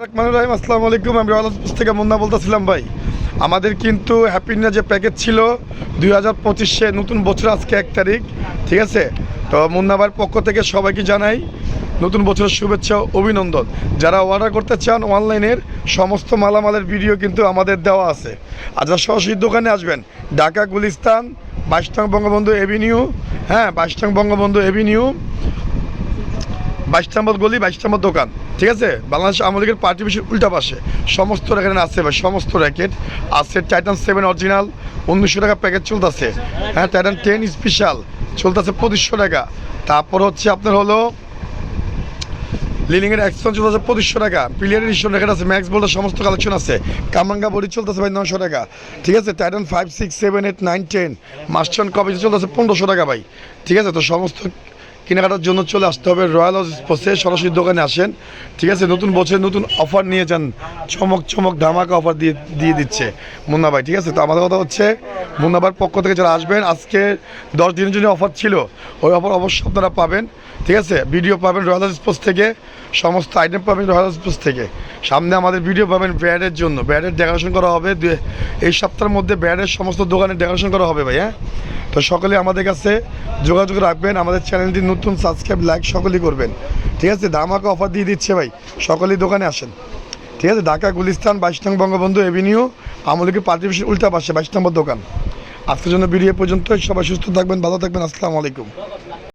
রহমান রাহিম আলাইকুম। আমি থেকে মুন্না বলতেছিলাম, ভাই। আমাদের কিন্তু হ্যাপি যে প্যাকেজ ছিল, দুই হাজার পঁচিশে নতুন বছর আজকে এক তারিখ, ঠিক আছে? তো মুন্নাবার পক্ষ থেকে সবাইকে জানাই নতুন বছরের শুভেচ্ছা অভিনন্দন। যারা অর্ডার করতে চান অনলাইনের, সমস্ত মালামালের ভিডিও কিন্তু আমাদের দেওয়া আছে। আর যারা সরাসরি দোকানে আসবেন, ঢাকা, গুলিস্তান বাইশটাং বঙ্গবন্ধু এভিনিউ হ্যাঁ বাইশটাং বঙ্গবন্ধু এভিনিউ বাইশ নম্বর গলি, বাইশ নম্বর দোকান, ঠিক আছে? বাংলাদেশ আওয়ামী লীগের পার্টি অফিসের উল্টা পাশে। সমস্ত এখানে আছে ভাই, সমস্ত র্যাকেট আছে। টাইটান সেভেন অরিজিনাল উনিশশো টাকা প্যাকেট চলতেছে। হ্যাঁ টাইটান টেন স্পেশাল চলতেছে পঁচিশশো টাকা। তারপর হচ্ছে আপনার হলো লিলিংয়ের অ্যাকশন চলতেছে পঁচিশশো টাকা। প্লেয়ারের ইস্যু রেখে আছে ম্যাক্স বোল্টের সমস্ত কালেকশন আছে। কামাঙ্গা বডি চলতেছে ভাই নশো টাকা। ঠিক আছে? Titan five six seven eight nine ten master copy চলতেছে পনেরোশো টাকা ভাই। ঠিক আছে? তো সমস্ত কেনাকাটার জন্য চলে আসতে হবে। রয়্যাল স্পোর্টসে সরাসরি দোকানে আসেন। ঠিক আছে, নতুন বছরের নতুন অফার নিয়ে যান। চমক চমক, ধামাকা অফার দিয়ে দিয়ে দিচ্ছে মুন্না ভাই, ঠিক আছে? তো আমাদের কথা হচ্ছে, মুন্না ভাইয়ের পক্ষ থেকে যারা আসবেন, আজকে দশ দিনের জন্য অফার ছিল, ওই অফার অবশ্যই আপনারা পাবেন। ঠিক আছে? ভিডিও পাবেন রয়্যাল স্পোর্টস থেকে, সমস্ত আইটেম পাবেন রয়্যাল স্পোর্টস থেকে। সামনে আমাদের ভিডিও পাবেন ব্যাডের জন্য। ব্যাডের ডেকোরেশন করা হবে এই সপ্তাহের মধ্যে ব্যাডের সমস্ত দোকানে ডেকোরেশন করা হবে ভাই হ্যাঁ? তো সকলে আমাদের কাছে যোগাযোগ রাখবেন, আমাদের চ্যানেলটি নতুন সাবস্ক্রাইব, লাইক সকলেই করবেন। ঠিক আছে দামাকে অফার দিয়ে দিচ্ছে ভাই, সকলেই দোকানে আসেন। ঠিক আছে, ঢাকা, গুলিস্তান, বাইশ নং বঙ্গবন্ধু এভিনিউ, আমলকি পার্টি অফিসের উল্টা পাশে, বাইশ নম্বর দোকান। আজকের জন্য ভিডিও পর্যন্ত সবাই সুস্থ থাকবেন, ভালো থাকবেন, আসসালামু আলাইকুম।